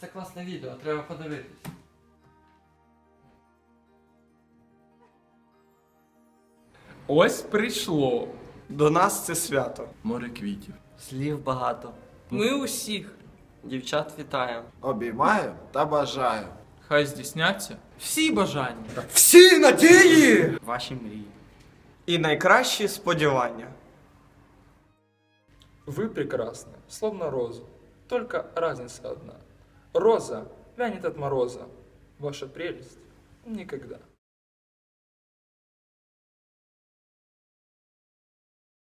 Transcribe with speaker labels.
Speaker 1: це класне відео, треба подивитись.
Speaker 2: Ось прийшло.
Speaker 3: До нас це свято.
Speaker 2: Море квітів.
Speaker 4: Слів багато.
Speaker 5: Ми усіх.
Speaker 4: Дівчат вітаємо.
Speaker 6: Обіймаю та бажаю.
Speaker 2: Хай здійсняться.
Speaker 5: Всі бажання.
Speaker 3: Всі надії!
Speaker 4: Ваші мрії.
Speaker 3: І найкращі сподівання.
Speaker 2: Вы прекрасны, словно роза. Только разница одна. Роза вянет от мороза. Ваша прелесть никогда.